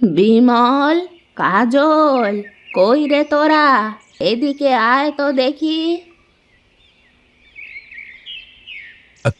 বিমল কাজল কই রে তোরা? এদিকে আয় তো দেখি।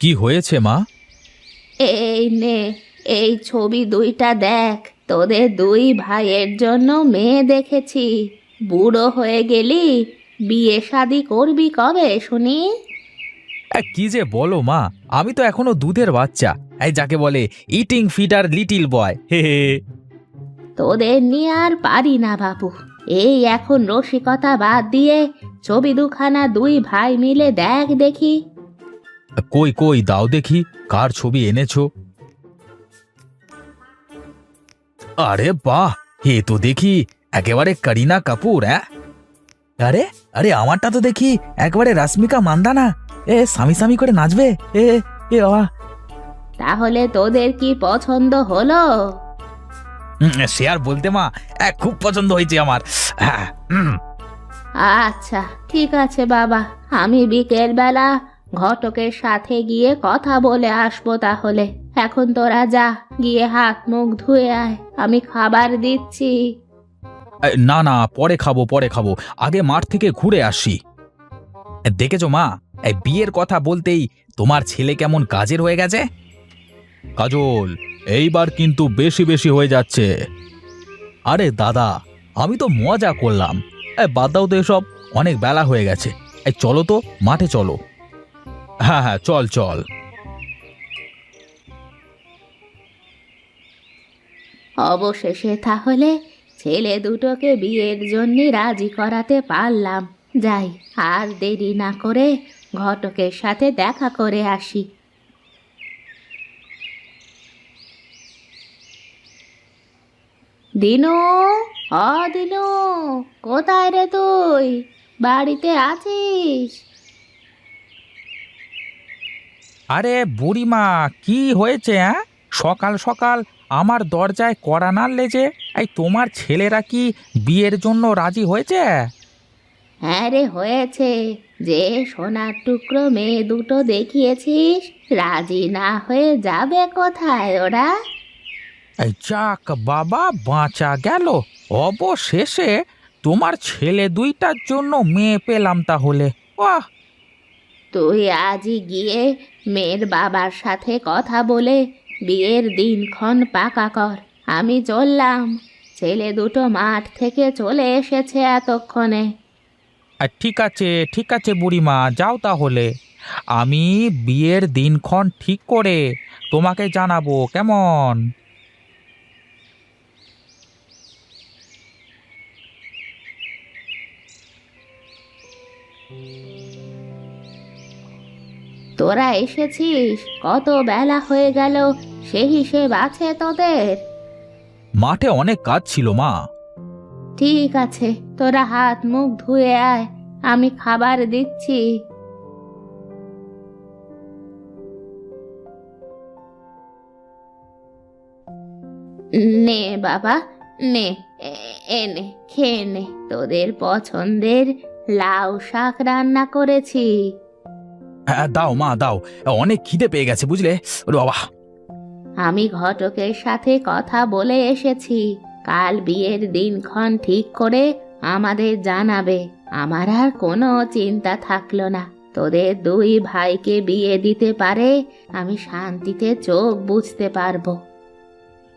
কি হয়েছে মা? এই নে এই ছবি দুইটা দেখ। তোদের দুই ভাইয়ের জন্য মেয়ে দেখেছি। বুড়ো হয়ে গেলি বিয়ে শাদি করবি কবে শুনি? কি যে বলো মা আমি তো এখনও দুধের বাচ্চা। এই যাকে বলে ইটিং ফিটার লিটিল বয় হে হে। তোদের নিয়ে আর পারি না বাবু এই এখন রসিকতা বাদ দিয়ে ছবি দুখানা দুই ভাই মিলে দেখ দেখি। কই কই দাও দেখি কার ছবি এনেছো? আরে বাহ হে তো দেখি একেবারে করিনা কাপুর হ্যাঁ আরে আরে আমারটা তো দেখি একেবারে রাশ্মিকা মান্দানা। এ স্বামী স্বামী করে নাচবে এ এ বাবা তাহলে তোদের কি পছন্দ হলো? সে আর বলতে মা খুব পছন্দ হয়েছে আমার। হ্যাঁ হুম। আচ্ছা ঠিক আছে বাবা আমি বিকেল বেলা ঘটকের সাথে গিয়ে কথা বলে আসব তাহলে। এখন তোরা যা গিয়ে হাত মুখ ধুয়ে আয় আমি খাবার দিচ্ছি। এ, না না পরে খাব পরে খাব আগে মাঠ থেকে ঘুরে আসি। দেখেছ মা এই বিয়ের কথা বলতেই তোমার ছেলে কেমন কাজের হয়ে গেছে? কাজল এইবার কিন্তু বেশি বেশি হয়ে যাচ্ছে। আরে দাদা আমি তো মজা করলাম। এ, বাদ দাও তো এসব অনেক বেলা হয়ে গেছে। এই চলো তো মাঠে চলো। হ্যাঁ হ্যাঁ চল চল। অবশেষে তাহলে ছেলে দুটোকে বিয়ের জন্য রাজি করাতে পারলাম। যাই আর দেরি না করে ঘটকের সাথে দেখা করে আসি। দিনু অ দিনু কোথায় রে তুই? বাড়িতে আছিস? আরে বুড়িমা কি হয়েছে হ্যাঁ সকাল সকাল আমার দরজায় কড়া নাড়লে যে এই তোমার ছেলেরা কি বিয়ের জন্য রাজি হয়েছে? হ্যাঁ রে হয়েছে। যে সোনার টুকরো মেয়ে দুটো দেখিয়েছিস রাজি না হয়ে যাবে কোথায় ওরা? যাক বাবা বাঁচা গেল। অবশেষে তোমার ছেলে দুইটার জন্য মেয়ে পেলাম তাহলে। বাহ! তুই আজই গিয়ে মেয়ের বাবার সাথে কথা বলে বিয়ের দিনক্ষণ পাকা কর। আমি চললাম। ছেলে দুটো মাঠ থেকে চলে এসেছে এতক্ষণে। আর ঠিক আছে ঠিক আছে বুড়িমা যাও তাহলে। আমি বিয়ের দিনক্ষণ ঠিক করে তোমাকে জানাব কেমন? তোরা এসেছিস? কত বেলা হয়ে গেল সে হিসেব আছে তোদের? মাঠে অনেক কাজ ছিল মা। ঠিক আছে তোরা হাত মুখ ধুয়ে আয় আমি খাবার দিচ্ছি। নে বাবা নে এনে খেয়ে নে। তোদের পছন্দের লাউ শাক রান্না করেছি। হ্যাঁ দাও মা দাও। অনেক খিদে পেয়ে গেছে বুঝলে? ওরে বাবা। আমি ঘটকের সাথে কথা বলে এসেছি। কাল বিয়ের দিনক্ষণ ঠিক করে আমাদের জানাবে। আমার আর কোনো চিন্তা থাকল না। তোদের দুই ভাইকে বিয়ে দিতে পারে আমি শান্তিতে চোখ বুঝতে পারব।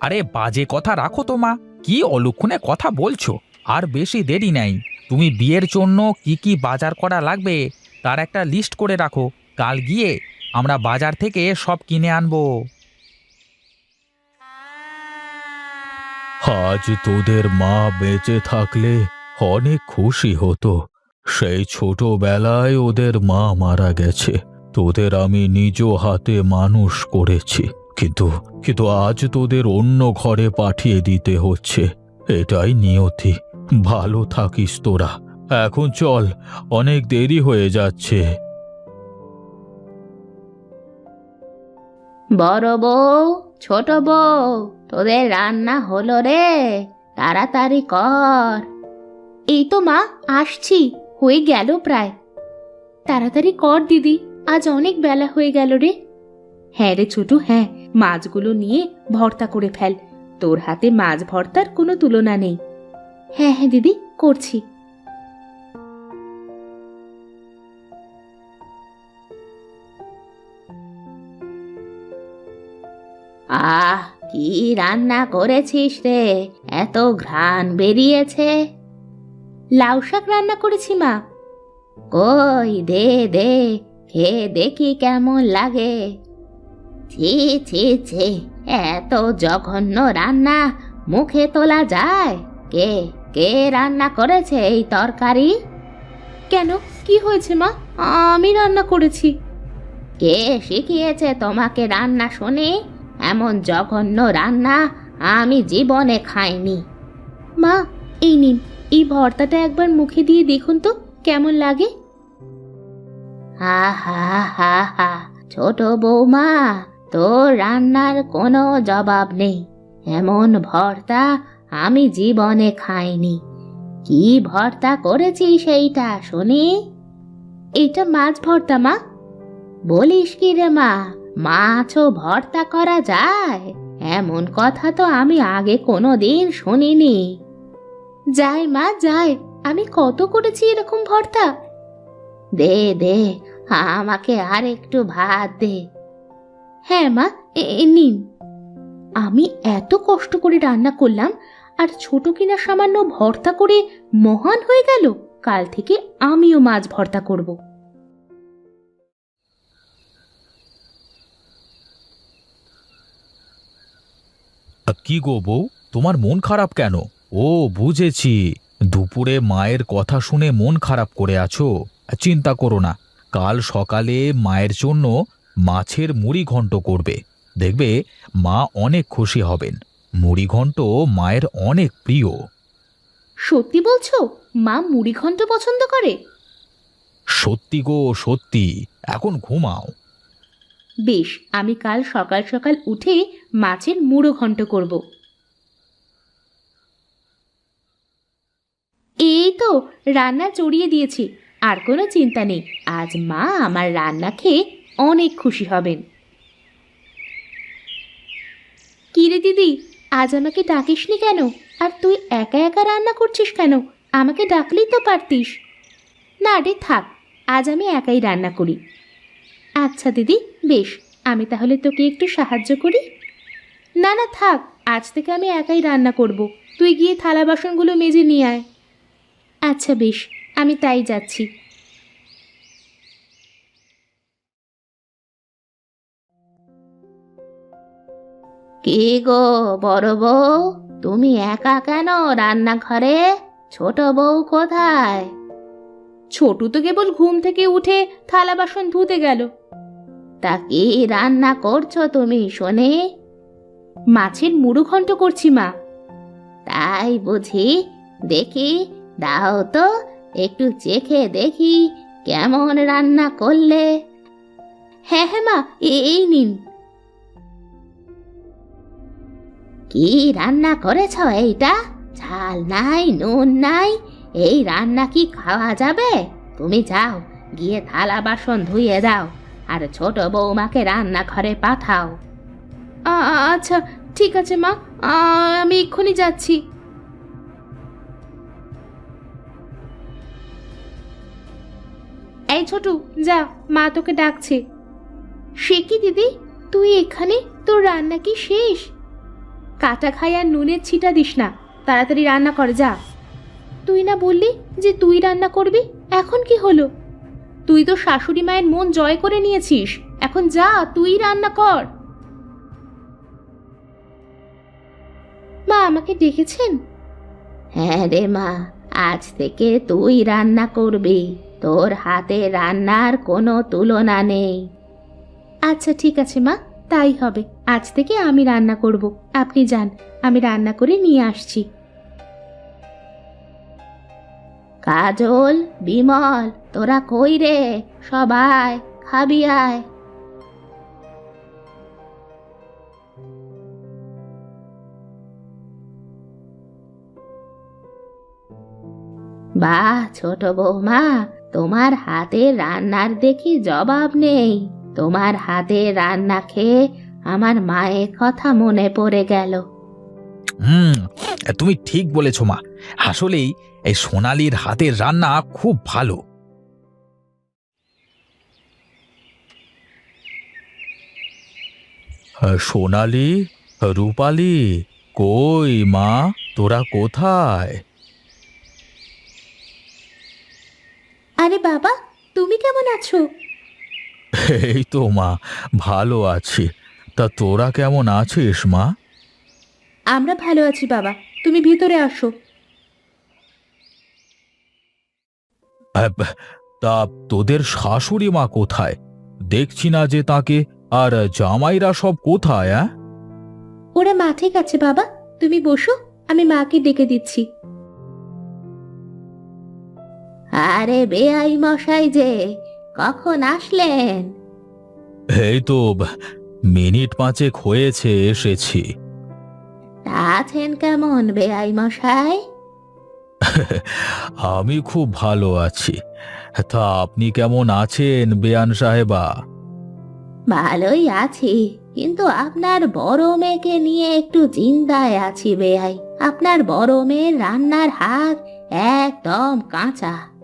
আরে বাজে কথা রাখো তো মা। কি অলক্ষণে কথা বলছো? আর বেশি দেরি নাই। তুমি বিয়ের জন্য কি কি বাজার করা লাগবে তার একটা লিস্ট করে রাখো। কাল গিয়ে আমরা বাজার থেকে সব কিনে আনব। আজ তোদের মা বেঁচে থাকলে অনেক খুশি হতো। সেই ছোটবেলায় ওদের মা মারা গেছে। তোদের আমি নিজ হাতে মানুষ করেছি। কিন্তু কিন্তু আজ তোদের অন্য ঘরে পাঠিয়ে দিতে হচ্ছে। এটাই নিয়তি। ভালো থাকিস তোরা। এখন চল অনেক দেরি হয়ে যাচ্ছে। বড় বউ ছোট বউ তোদের রান্না হলো রে তাড়াতাড়ি কর। এই তো মা আসছি হয়ে গেল প্রায়। তাড়াতাড়ি কর দিদি আজ অনেক বেলা হয়ে গেল রে। হ্যাঁ রে ছোটু হ্যাঁ মাছগুলো নিয়ে ভর্তা করে ফেল। তোর হাতে মাছ ভর্তার কোনো তুলনা নেই। হ্যাঁ হ্যাঁ দিদি করছি। আহ কি রান্না করেছিস রে? এত ঘ্রাণ বেরিয়েছে। লাউ শাক রান্না করেছি মা। কই দে দে খেয়ে দেখি কেমন লাগে। ছি ছি ছি এত জঘন্য রান্না মুখে তোলা যায়? কে কে রান্না করেছে এই তরকারি? কেন? কি হয়েছে মা? আমি রান্না করেছি। কে শিখিয়েছে তোমাকে রান্না শুনে? এমন জঘন্য রান্না আমি জীবনে খাইনি। মা এই নিন এই ভর্তাটা একবার মুখে দিয়ে দেখুন তো কেমন লাগে? হা হা হা হা ছোট বৌমা তোর রান্নার কোনো জবাব নেই। এমন ভর্তা আমি জীবনে খাইনি। কি ভর্তা করেছি সেইটা, শুনি? এটা মাছ ভর্তা, মা। বলিস কি রে, মা, মাছও ভর্তা করা যায়? এমন কথা তো আমি আগে কোনো দিন শুনিনি। যাই, মা যায় আমি কত করেছি এরকম ভর্তা? দে দে, আমাকে আর একটু ভাত দে। হ্যাঁ মা নিন। আমি এত কষ্ট করে রান্না করলাম আর ছোট কিনা সামান্য ভর্তা করে মহান হয়ে গেল, কাল থেকে আমিও মাছ ভর্তা করব। কি গো বউ? তোমার মন খারাপ কেন? ও, বুঝেছি। দুপুরে মায়ের কথা শুনে মন খারাপ করে আছো। চিন্তা করো না, কাল সকালে মায়ের জন্য মাছের মুড়ি ঘন্ট করবে। দেখবে মা অনেক খুশি হবেন। মুড়ি ঘন্ট মায়ের অনেক প্রিয়। সত্যি বলছো? মা মুড়ি ঘন্ট পছন্দ করে? সত্যি গো সত্যি। এখন ঘুমাও। বেশ আমি কাল সকাল সকাল উঠে মাছের মুড়ো ঘন্ট করব। এই তো রান্না চড়িয়ে দিয়েছি। আর কোনো চিন্তা নেই। আজ মা আমার রান্না খেয়ে অনেক খুশি হবেন। কি রে দিদি আজ আমাকে ডাকিসনি কেন? আর তুই একা একা রান্না করছিস কেন? আমাকে ডাকলেই তো পারতিস। না রে, থাক, আজ আমি একাই রান্না করি। আচ্ছা দিদি, বেশ, আমি তাহলে তোকে একটু সাহায্য করি। না না, থাক, আজ থেকে আমি একাই রান্না করব। তুই গিয়ে থালা বাসনগুলো মেজে নিয়ে আয়। আচ্ছা বেশ, আমি তাই যাচ্ছি। কে গো বড় বউ? তুমি একা কেন রান্নাঘরে? ছোট বউ কোথায়? ছোটু তো কেবল ঘুম থেকে উঠে থালা বাসন ধুতে গেল। তা কি রান্না করছ তুমি শোনে? মাছের মুড়ো ঘন্ট করছি মা। তাই বুঝি? দেখি দাও তো একটু চেখে দেখি কেমন রান্না করলে। হ্যাঁ হ্যাঁ মা এই নিন। কি রান্না করেছ এইটা? ঝাল নাই নুন নাই এই রান্না কি খাওয়া যাবে? তুমি যাও গিয়ে থালা বাসন ধুয়ে দাও আর ছোট বৌমাকে রান্নাঘরে পাঠাও। আচ্ছা ঠিক আছে মা আমি এক্ষুনি যাচ্ছি। এই ছোটু যা মা তোকে ডাকছে। সে কি দিদি? তুই এখানে? তোর রান্না কি শেষ? কাটা খাই আর নুনের ছিটা দিস না। তাড়াতাড়ি রান্না কর যা। তুই না বললি যে তুই রান্না করবি? এখন কি হলো? তুই তো শাশুড়ি মায়ের মন জয় করে নিয়েছিস। এখন যা তুই রান্না কর। মা আমাকে ডেকেছেন? হ্যাঁ রে মা আজ থেকে তুই রান্না করবি। তোর হাতে রান্নার কোনো তুলনা নেই। আচ্ছা ঠিক আছে মা। তাই হবে। আজ থেকে আমি রান্না করব। আপনি যান, আমি রান্না করে নিয়ে আসছি। কাজল, বিমল, তোরা কই রে? সবাই খাবি আয়। বাহ, ছোট বৌমা, তোমার হাতে রান্নার দেখি জবাব নেই। তোমার হাতে রান্না খেয়ে আমার মায়ের কথা মনে পড়ে গেল। হুম তুমি ঠিক বলেছ মা। আসলেই এই সোনালির হাতের রান্না খুব ভালো। সোনালি রূপালি কই মা? তোরা কোথায়? আরে বাবা তুমি কেমন আছো? এই তো মা ভালো আছি। তা তোরা কেমন আছিস মা? আমরা ভালো আছি বাবা তুমি ভিতরে আসো। তা তোদের শাশুড়ি মা কোথায়? দেখছি না যে তাকে আর জামাইরা সব কোথায় অ্যাঁ? ওরা মাঠে গেছে বাবা তুমি বসো আমি মাকে ডেকে দিচ্ছি। আরে বেআই মশাই যে কখন আসলেন? এই তো মিনিট পাঁচেক হয়েছে এসেছি। আছেন কেমন বেআই মশাই? আমি খুব ভালো আছি। তা আপনি কেমন আছেন বেয়ান সাহেবা? ভালোই আছি কিন্তু আপনার বড় মেয়েকে নিয়ে একটু চিন্তায় আছি বেআই। আপনার বড় মেয়ের রান্নার হাত একদম কাঁচা।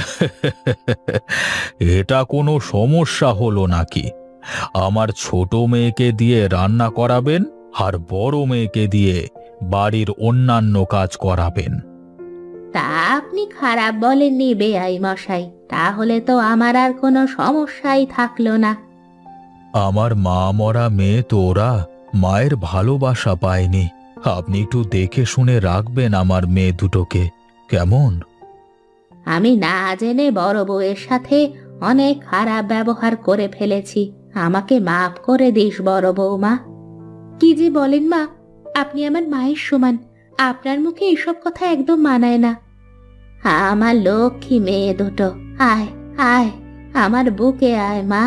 এটা কোনো সমস্যা হলো নাকি? আমার ছোট মেয়েকে দিয়ে রান্না করাবেন আর বড় মেয়েকে দিয়ে বাড়ির অন্যান্য কাজ করাবেন। তা আপনি খারাপ বলেননি বেআই মশাই তাহলে তো আমার আর কোনো সমস্যাই থাকল না। আমার মা মরা মেয়ে তো ওরা মায়ের ভালোবাসা পায়নি। আপনি একটু দেখে শুনে রাখবেন আমার মেয়ে দুটোকে কেমন? আমি না জেনে বড় বউয়ের সাথে অনেক খারাপ ব্যবহার করে ফেলেছি। আমাকে মাফ করে দিস বড় বৌমা কি যে বলেন মা, আপনি আমার মায়ের সমান। আপনার মুখে এসব কথা একদম মানায় না। আমার লক্ষ্মী মেয়ে দুটো, আয় আয়, আমার বুকে আয় মা।